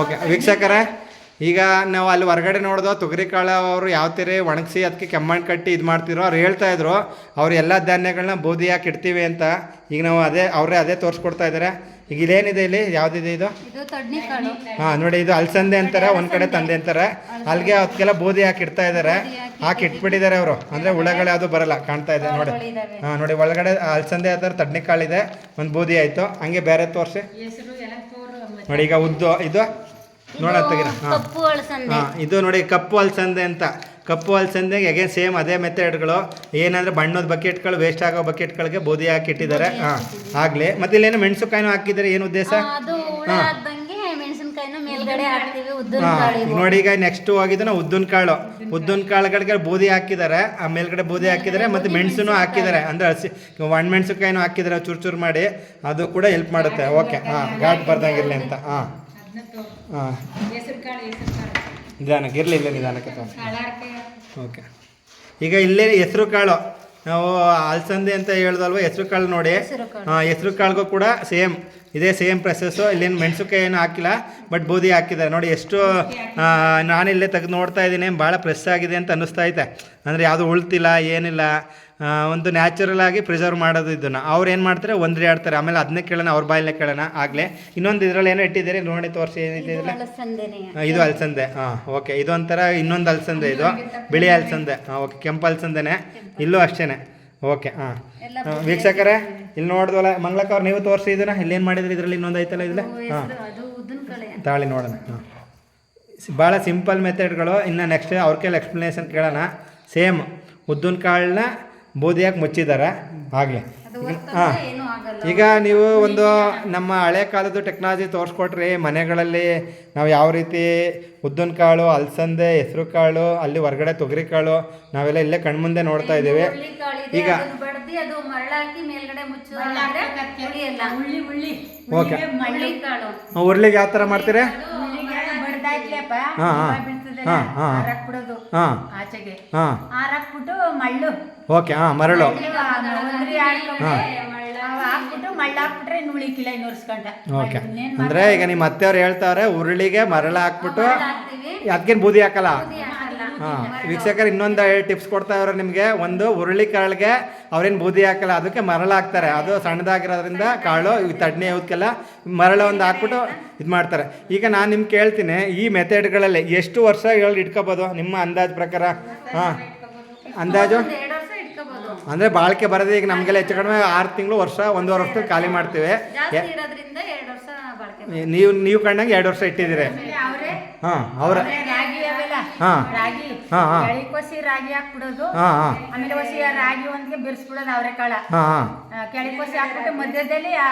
Okay ವೀಕ್ಷಕರೇ ಈಗ ನಾವು ಅಲ್ಲಿ ಹೊರಗಡೆ ನೋಡಿದ್ವು ತೊಗರಿ ಕಾಳು ಅವರು ಯಾವ ಥರ ಒಣಗಿಸಿ ಅದಕ್ಕೆ ಕೆಮ್ಮಣ್ಣು ಕಟ್ಟಿ ಇದು ಮಾಡ್ತಿರೋ ಅವ್ರು ಹೇಳ್ತಾ ಇದ್ರು ಅವ್ರು ಎಲ್ಲ ಧಾನ್ಯಗಳನ್ನ ಬೂದಿ ಹಾಕಿ ಇಡ್ತೀವಿ ಅಂತ. ಈಗ ನಾವು ಅದೇ ಅವರೇ ಅದೇ ತೋರಿಸ್ಕೊಡ್ತಾ ಇದ್ದಾರೆ ಈಗ ಇಲ್ಲೇನಿದೆ ಇಲ್ಲಿ? ಯಾವುದಿದೆ ಇದು? ಹಾಂ ನೋಡಿ ಇದು ಅಲ್ಸಂದೆ ಅಂತಾರೆ ಒಂದು ಕಡೆ ತಂದೆ ಅಂತಾರೆ. ಅಲ್ಲಿಗೆ ಅದಕ್ಕೆಲ್ಲ ಬೂದಿ ಹಾಕಿ ಇಡ್ತಾ ಇದ್ದಾರೆ ಹಾಕಿ ಇಟ್ಬಿಟ್ಟಿದ್ದಾರೆ ಅವರು. ಅಂದರೆ ಹುಳಗಳು ಯಾವುದು ಬರಲ್ಲ ಕಾಣ್ತಾ ಇದೆ ನೋಡಿ. ಹಾ ನೋಡಿ ಒಳಗಡೆ ಅಲ್ಸಂದೆ ಆ ಥರ ಒಂದ್ ಕಾಳಿದೆ ಒಂದು ಬೂದಿ ಆಯಿತು. ಹಂಗೆ ಬೇರೆ ತೋರಿಸಿ. ನೋಡಿ ಈಗ ಉದ್ದು ಇದು ನೋಡೋಣ ಹಾಂ. ಹಾಂ ಇದು ನೋಡಿ ಕಪ್ಪು ಅಲಸಂದೆ ಅಂತ. ಕಪ್ಪು ಅಲಸಂದೆಗೆ ಅಗೇನ್ ಸೇಮ್ ಅದೇ ಮೆಥಡ್ಗಳು. ಏನಂದ್ರೆ ಬಣ್ಣದ ಬಕೆಟ್ಗಳು ವೇಸ್ಟ್ ಆಗೋ ಬಕೆಟ್ಗಳಿಗೆ ಬೂದಿ ಹಾಕಿ ಇಟ್ಟಿದ್ದಾರೆ. ಹಾಂ ಆಗಲಿ. ಮತ್ತೆ ಇಲ್ಲೇನು ಮೆಣಸುಕಾಯಿನೂ ಹಾಕಿದ್ದಾರೆ? ಏನು ಉದ್ದೇಶ? ಆ, ಮೆಣಸಿನಕಾಯಿನ ಉದ್ದಿನ. ನೋಡಿ ಈಗ ನೆಕ್ಸ್ಟ್ ಹೋಗಿದ್ದು ನಾವು ಉದ್ದಿನ ಕಾಳು. ಉದ್ದಿನ ಕಾಳುಗಳಿಗೆ ಬೂದಿ ಹಾಕಿದ್ದಾರೆ ಆ ಮೇಲ್ಗಡೆ ಬೂದಿ ಹಾಕಿದ್ದಾರೆ ಮತ್ತೆ ಮೆಣಸುನು ಹಾಕಿದ್ದಾರೆ ಅಂದ್ರೆ ಹಸಿ ಒಣ ಮೆಣಸುಕಾಯಿನೂ ಹಾಕಿದ್ದಾರೆ ಚೂರು ಚೂರು ಮಾಡಿ ಅದು ಕೂಡ ಹೆಲ್ಪ್ ಮಾಡುತ್ತೆ. ಓಕೆ ಹಾಂ ಘಾಟ್ ಬರ್ದಂಗಿರಲಿ ಅಂತ. ಹಾಂ. ಹಾಂ. ನಿಧಾನಕ್ಕೆ ಇರಲಿ ಇಲ್ಲ ನಿಧಾನಕ್ಕೆ ಓಕೆ ಈಗ ಇಲ್ಲೇ ಹೆಸರು ಕಾಳು. ನಾವು ಅಲಸಂದೆ ಅಂತ ಹೇಳ್ದಲ್ವ? ಹೆಸರು ಕಾಳು ನೋಡಿ. ಹೆಸರು ಕಾಳು. ಕಾಳಿಗೂ ಕೂಡ ಸೇಮ್. ಇದೇ ಸೇಮ್ ಪ್ರೊಸೆಸ್ಸು. ಇಲ್ಲೇನು ಮೆಣಸುಕಾಯಿ ಏನು ಹಾಕಿಲ್ಲ ಬಟ್ ಬೂದಿ ಹಾಕಿದ್ದಾರೆ. ನೋಡಿ ಎಷ್ಟು ನಾನಿಲ್ಲೇ ತೆಗೆದು ನೋಡ್ತಾ ಇದ್ದೀನಿ. ಭಾಳ ಪ್ರೆಸ್ ಆಗಿದೆ ಅಂತ ಅನ್ನಿಸ್ತಾ ಐತೆ. ಅಂದರೆ ಯಾವುದು ಉಳ್ತಿಲ್ಲ ಏನಿಲ್ಲ. ಒಂದು ನ್ಯಾಚುರಲ್ ಆಗಿ ಪ್ರಿಸರ್ವ್ ಮಾಡೋದು ಇದನ್ನು. ಅವ್ರು ಏನು ಮಾಡ್ತಾರೆ? ಒಂದ್ರೆ ಆಡ್ತಾರೆ. ಆಮೇಲೆ ಅದನ್ನೇ ಕೇಳೋಣ ಅವ್ರ ಬಾಯಲ್ಲೇ ಕೇಳೋಣ ಆಗಲೇ. ಇನ್ನೊಂದು ಇದರಲ್ಲಿ ಏನೋ ಇಟ್ಟಿದ್ದೀರಿ? ನೋಡಿ ತೋರಿಸಿ ಏನಿದೆ ಇದು ಅಲ್ಸಂದೆ ಇದು ಹಾಂ ಓಕೆ. ಇದೊಂಥರ ಇನ್ನೊಂದು ಅಲಸಂದೆ ಇದು. ಬಿಳಿ ಅಲಸಂದೆ. ಹಾಂ ಓಕೆ. ಕೆಂಪು ಅಲಸಂದೆನೆ. ಇಲ್ಲೂ ಅಷ್ಟೇ ಓಕೆ ಹಾಂ ವೀಕ್ಷಕರೇ ಇಲ್ಲಿ ನೋಡಿದ್ವಲ್ಲ ಮಂಗ್ಲಕ್ಕ ಅವ್ರು ನೀವು ತೋರಿಸಿ ಇದನ್ನ. ಇಲ್ಲೇನು ಮಾಡಿದ್ರಿ ಇದರಲ್ಲಿ? ಇನ್ನೊಂದು ಐತಲ್ಲ ಇದಲ್ಲ ಹಾಂ. ತಾಳಿ ನೋಡೋಣ. ಹಾಂ. ಭಾಳ ಸಿಂಪಲ್ ಮೆಥಡ್ಗಳು ಇನ್ನು ನೆಕ್ಸ್ಟ್ ಅವ್ರ ಕೈಲಿ ಎಕ್ಸ್ಪ್ಲನೇಷನ್ ಕೇಳೋಣ. ಸೇಮ್ ಉದ್ದಿನ ಕಾಳನ್ನ ಬೂದಿಯಾಗಿ ಮುಚ್ಚಿದ್ದಾರೆ ಆಗಲಿ. ಅದು ಹಾಂ. ಈಗ ನೀವು ಒಂದು ನಮ್ಮ ಹಳೆ ಕಾಲದ ಟೆಕ್ನಾಲಜಿ ತೋರಿಸ್ಕೊಟ್ರಿ ಮನೆಗಳಲ್ಲಿ ನಾವು ಯಾವ ರೀತಿ ಉದ್ದಿನ ಕಾಳು ಅಲಸಂದೆ ಹೆಸರು ಕಾಳು ಅಲ್ಲಿ ಹೊರಗಡೆ ತೊಗರಿ ಕಾಳು ನಾವೆಲ್ಲ ಇಲ್ಲೇ ಕಣ್ಮುಂದೆ ನೋಡ್ತಾ ಇದ್ದೀವಿ. ಈಗ- ಅದನ್ನ ಬಡ್ದಿ ಅದು ಮರಳಾಕಿ ಮೇಲ್ಗಡೆ ಮುಚ್ಚೋದ್ರೆ ಉಳಿಯಲ್ಲ ಉಳ್ಳಿ ಉಳ್ಳಿ ಓಕೆ. ಉರ್ಳಿಗೆ ಉರ್ಲಿಗೆ ಯಾವ ಥರ ಮಾಡ್ತೀರಿ? ಹಾ, ಹಾ. ಹಾ, ಹಾ. ಹಾರಾಕ್ಬಿಡೋದು ಹಾಂ. ಆಚೆಗೆ. ಹಾಂ. ಹಾರಾಕ್ಬಿಟ್ಟು ಮಳ್ಳು. ಓಕೆ ಹಾಂ ಮರಳು. ಮಳ್ಳು ಆ ಒಂದ್ರಿ ಆಡ್ಕೊಂಡ್ರೆ ಅವ್ ಹಾಕ್ಬಿಟ್ಟು ಮಳ್ಳು ಹಾಕ್ಬಿಟ್ರೆ ಇನ್ನು ಉಳಿಕಿಲ್ಲ ಇನ್ನು ಒರ್ಸ್ಕೊಂಡ ಓಕೆ. ಅಂದರೆ ಈಗ ನಿಮ್ಮ ಅತ್ತೆಯವ್ರು ಹೇಳ್ತಾವ್ರೆ ಉರುಳಿಗೆ ಮರಳು ಹಾಕ್ಬಿಟ್ಟು ಹಾಕ್ತಿವಿ. ಅದಕ್ಕೇನು ಬೂದಿ ಹಾಕಲ್ಲ? ಬೂದಿ ಹಾಕಲ್ಲ. ಹಾಂ ವೀಕ್ಷಕರು ಇನ್ನೊಂದು ಟಿಪ್ಸ್ ಕೊಡ್ತಾ ಇವ್ರೆ ನಿಮಗೆ. ಒಂದು ಹುರುಳಿ ಕಾಳಿಗೆ ಅವ್ರೇನು ಬೂದಿ ಹಾಕಲ್ಲ ಅದಕ್ಕೆ ಮರಳು ಹಾಕ್ತಾರೆ. ಅದು ಸಣ್ಣದಾಗಿರೋದ್ರಿಂದ ಕಾಳು ಈ ತಡ್ನಿ ಅವಕ್ಕೆಲ್ಲ ಮರಳು ಒಂದು ಹಾಕ್ಬಿಟ್ಟು ಇದು ಮಾಡ್ತಾರೆ. ಈಗ ನಾನು ನಿಮ್ಗೆ ಕೇಳ್ತೀನಿ ಈ ಮೆಥಡ್ಗಳಲ್ಲಿ ಎಷ್ಟು ವರ್ಷ ಹೇಳಿ ಇಟ್ಕೋಬೋದು? ನಿಮ್ಮ ಅಂದಾಜು ಪ್ರಕಾರ? ಹಾಂ ಅಂದಾಜು? ಅಂದರೆ ಬಾಳಿಕೆ ಬರೋದು ಈಗ ನಮಗೆಲ್ಲ ಹೆಚ್ಚು ಕಡಿಮೆ ಆರು ತಿಂಗಳು ವರ್ಷ ಒಂದೂವರೆ ವರ್ಷ ಖಾಲಿ ಮಾಡ್ತೀವಿ. ನೀವು ನೀವು ಕಂಡಂಗೆ ಎರಡು ವರ್ಷ ಇಟ್ಟಿದ್ದೀರಿ. ಹಾಂ ಅವ್ರ ಹಾಂ. ರಾಗಿ. ಹಾ, ಹಾ. ಕೆಳಿಕೋಸಿ ರಾಗಿ ಹಾಕ್ಬಿಡೋದು. ಹಾಂ ಹಾಂ. ಆಮೇಲೆ ಹೊಸಿ ಆ ರಾಗಿ ಒಂದ್ಗೆ ಬಿರ್ಸ್ಬಿಡೋದು ಅವರೆಕಾಳ. ಹಾಂ ಹಾಂ. ಕೆಳಿಕೋಸಿ ಹಾಕ್ಬಿಟ್ಟು ಮಧ್ಯದಲ್ಲಿ ಆ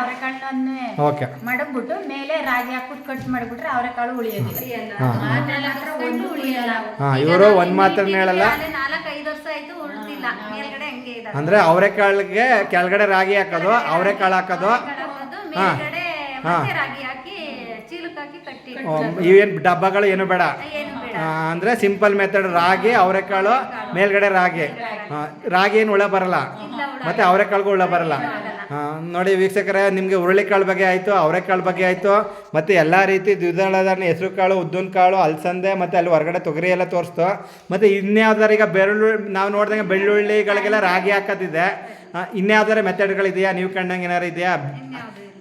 ಅವರೆಕಾಳನ್ನೇ ಓಕೆ. ಮಡಗ್ಬಿಟ್ಟು ಮೇಲೆ ರಾಗಿ ಹಾಕ್ಬಿಟ್ಟು ಕಟ್ ಮಾಡಿಬಿಟ್ರೆ ಅವರೆಕಾಳು ಉಳಿಯೋದಿಲ್ಲ. ಹಾಂ. ಮಾತ್ರ ಒಂದು ಉಳಿಯಲ್ಲ. ಹಾಂ ಈಗ ಇವರು ಒಂದು ಮಾತನ್ನ ಹೇಳಲ್ಲ ನಾಲ್ಕೈದು ನಾಲ್ಕು ಐದು ವರ್ಷ ಆಯ್ತು ಉಳ್ದಿಲ್ಲ. ಮೇಲ್ಗಡೆ ಹಂಗೆ ಇದಾವೆ ಅಂದರೆ ಅವರೆಕಾಳಿಗೆ ಕೆಳಗಡೆ ರಾಗಿ ಹಾಕೋದು ಅವರೆಕಾಳು ಹಾಕೋದು? ಹಾ. ಮೇಲ್ಗಡೆ ಮತ್ತೆ ರಾಗಿ ಹಾಕಿ ಚೀಲಕ್ಕೆ ಹಾಕಿ ಕಟ್ಟಿ ಇವೇನು ಡಬ್ಬಗಳು ಏನು ಬೇಡ? ಅಂದ್ರೆ ಸಿಂಪಲ್ ಮೆಥಡ್ ರಾಗಿ ಅವರೆಕಾಳು ಮೇಲ್ಗಡೆ ರಾಗಿ. ರಾಗಿ ಏನು ಹುಳ ಬರಲ್ಲ. ಮತ್ತೆ ಅವರೆಕಾಳಿಗೂ ಹುಳ ಬರಲ್ಲ. ನೋಡಿ ವೀಕ್ಷಕರೇ ನಿಮಗೆ ಹುರುಳಿಕಾಳು ಬಗ್ಗೆ ಆಯಿತು ಅವರೆಕಾಳು ಬಗ್ಗೆ ಆಯಿತು ಮತ್ತು ಎಲ್ಲ ರೀತಿ ದ್ವಿದಳ ಹೆಸರು ಕಾಳು ಉದ್ದಿನ ಕಾಳು ಅಲಸಂದೆ ಮತ್ತು ಅಲ್ಲಿ ಹೊರಗಡೆ ತೊಗರಿ ಎಲ್ಲ ತೋರಿಸ್ತು. ಮತ್ತು ಇನ್ಯಾವ್ದಾರ ಈಗ ಬೆಳ್ಳುಳ್ಳಿ ನಾವು ನೋಡಿದಂಗೆ ಬೆಳ್ಳುಳ್ಳಿಗಳಿಗೆಲ್ಲ ರಾಗಿ ಹಾಕೋದಿದೆ. ಇನ್ಯಾವ್ದಾರು ಇನ್ಯಾವ್ದಾರ ಮೆಥಡ್ಗಳಿದೆಯಾ ನೀವು ಕಂಡಂಗೆ ಏನಾರು ಇದೆಯಾ?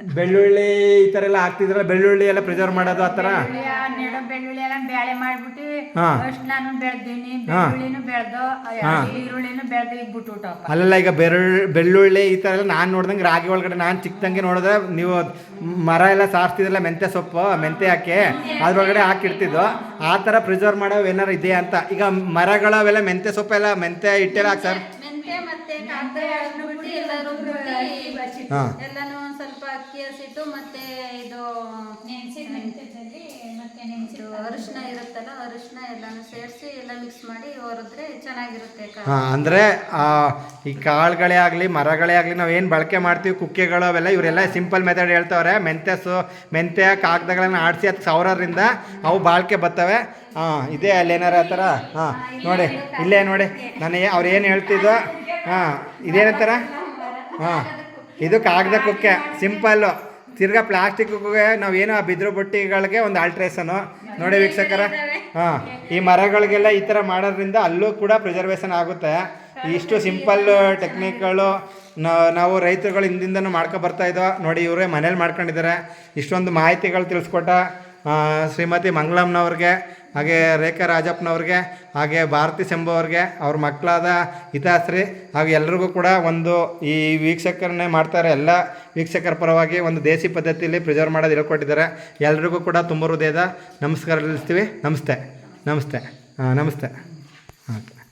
ಬೆಳ್ಳುಳ್ಳಿ ಈ ಥರ ಎಲ್ಲ ಹಾಕ್ತಿದ್ರಲ್ಲ ಬೆಳ್ಳುಳ್ಳಿ ಎಲ್ಲ ಪ್ರಿಸರ್ವ್ ಮಾಡೋದು ಆ ಥರ ಬೆಳ್ಳುಳ್ಳಿ, ಆ ನೆಡ ಬೆಳ್ಳುಳ್ಳಿ ಎಲ್ಲ ಬೇಳೆ ಮಾಡ್ಬಿಟ್ಟು ಹಾ. ಫಸ್ಟ್ ನಾನು ಬೆಳ್ದೀನಿ. ಹಾ. ಬೆಳ್ಳುಳ್ಳಿನೂ ಬೆಳ್ದು ಹಾ. ಈರುಳ್ಳಿನೂ ಬೆಳ್ದು ಈಗ ಅಲ್ಲೆಲ್ಲ ಈಗ ಬೆಳ್ಳುಳ್ಳಿ ಬೆಳ್ಳುಳ್ಳಿ ಈ ಥರ ಎಲ್ಲ ನಾನು ನೋಡ್ದಂಗೆ ರಾಗಿ ಒಳಗಡೆ ನಾನು ಚಿಕ್ಕದಂಗೆ ನೋಡಿದ್ರೆ ನೀವು ಮರ ಎಲ್ಲ ಸಾರಿಸ್ತಿದ್ರಲ್ಲ ಮೆಂತ್ಯ ಸೊಪ್ಪು ಮೆಂತ್ಯ ಹಾಕಿ ಅದ್ರೊಳಗಡೆ ಹಾಕಿಡ್ತಿದ್ದು. ಆ ಥರ ಪ್ರಿಸರ್ವ್ ಮಾಡೋ ಏನಾರು ಇದೆಯಾ ಅಂತ. ಈಗ ಮರಗಳು ಅವೆಲ್ಲ ಮೆಂತ್ಯ ಸೊಪ್ಪೆಲ್ಲ ಮೆಂತ್ಯ ಹಿಟ್ಟೆಲ್ಲ ಹಾಕಿ ಸರ್. ಮೆಂತ್ಯ ಮತ್ತೆ ಮತ್ತೆ ಇದು ಇದು ಅರಿಶಿನ ಇರುತ್ತಲ್ಲ ಅರಿಶಿನ ಎಲ್ಲಾನು ಸೇರಿಸಿ ಎಲ್ಲ ಮಿಕ್ಸ್ ಮಾಡಿ ಹೊರದ್ರೆ ಚೆನ್ನಾಗಿರುತ್ತೆ ಕಾಳು. ಹಾಂ ಅಂದರೆ ಈ ಕಾಳುಗಳೇ ಆಗಲಿ ಮರಗಳೇ ಆಗಲಿ ನಾವು ಏನು ಬಳಕೆ ಮಾಡ್ತೀವಿ ಕುಕ್ಕೆಗಳು ಅವೆಲ್ಲ ಇವರೆಲ್ಲ ಸಿಂಪಲ್ ಮೆಥಡ್ ಹೇಳ್ತವ್ರೆ. ಮೆಂತ್ಯ ಸೊ ಮೆಂತ್ಯ ಕಾಗದಗಳನ್ನು ಆಡಿಸಿ ಅದಕ್ಕೆ ಸಾವಿರರಿಂದ ಅವು ಬಾಳಿಕೆ ಬರ್ತವೆ. ಹಾಂ ಇದೇ ಏನಾರ ಆ ಥರ? ಹಾಂ ನೋಡಿ ಇಲ್ಲೇ ನೋಡಿ ನಾನು ಅವ್ರು ಏನು ಹೇಳ್ತಿದ್ದೋ? ಹಾಂ ಇದೇನಂತಾರ? ಹಾಂ. ಇದು ಕಾಗದ ಕುಕ್ಕೆ ಸಿಂಪಲ್ಲು. ತಿರ್ಗಾ ಪ್ಲಾಸ್ಟಿಕ್ಗೆ ನಾವೇನೋ ಆ ಬಿದ್ರು ಬುಟ್ಟಿಗಳಿಗೆ ಒಂದು ಆಲ್ಟ್ರೇಷನು ನೋಡಿ ವೀಕ್ಷಕರ. ಹಾಂ, ಈ ಮರಗಳಿಗೆಲ್ಲ ಈ ಥರ ಮಾಡೋದ್ರಿಂದ ಅಲ್ಲೂ ಕೂಡ ಪ್ರಿಸರ್ವೇಷನ್ ಆಗುತ್ತೆ. ಇಷ್ಟು ಸಿಂಪಲ್ ಟೆಕ್ನಿಕ್ಗಳು ನಾವು ರೈತರುಗಳು ಹಿಂದಿಂದನೂ ಮಾಡ್ಕೊ ಬರ್ತಾ ಇದ್ದೋ ನೋಡಿ ಇವರೇ ಮನೇಲಿ ಮಾಡ್ಕೊಂಡಿದ್ದಾರೆ. ಇಷ್ಟೊಂದು ಮಾಹಿತಿಗಳು ತಿಳಿಸ್ಕೊಟ್ಟ ಶ್ರೀಮತಿ ಮಂಗಳಮ್ನವ್ರಿಗೆ ಹಾಗೆ ರೇಖಾ ರಾಜಪ್ಪನವ್ರಿಗೆ, ಹಾಗೆ ಭಾರತಿ ಶಂಭವ್ರಿಗೆ ಅವ್ರ ಮಕ್ಕಳಾದ ಹಿತಾಶ್ರೀ ಹಾಗೆ ಎಲ್ರಿಗೂ ಕೂಡ ಒಂದು ಈ ವೀಕ್ಷಕರನ್ನೇ ಮಾಡ್ತಾರೆ ಎಲ್ಲ ವೀಕ್ಷಕರ ಪರವಾಗಿ ಒಂದು ದೇಸಿ ಪದ್ಧತಿಯಲ್ಲಿ ಪ್ರಿಸರ್ವ್ ಮಾಡೋದು ಹೇಳ್ಕೊಟ್ಟಿದ್ದಾರೆ. ಎಲ್ರಿಗೂ ಕೂಡ ತುಂಬ ಹೃದಯದ ನಮಸ್ಕಾರ ತಿಳಿಸ್ತೀವಿ. ನಮಸ್ತೆ. ನಮಸ್ತೆ. ನಮಸ್ತೆ. ಹಾಂ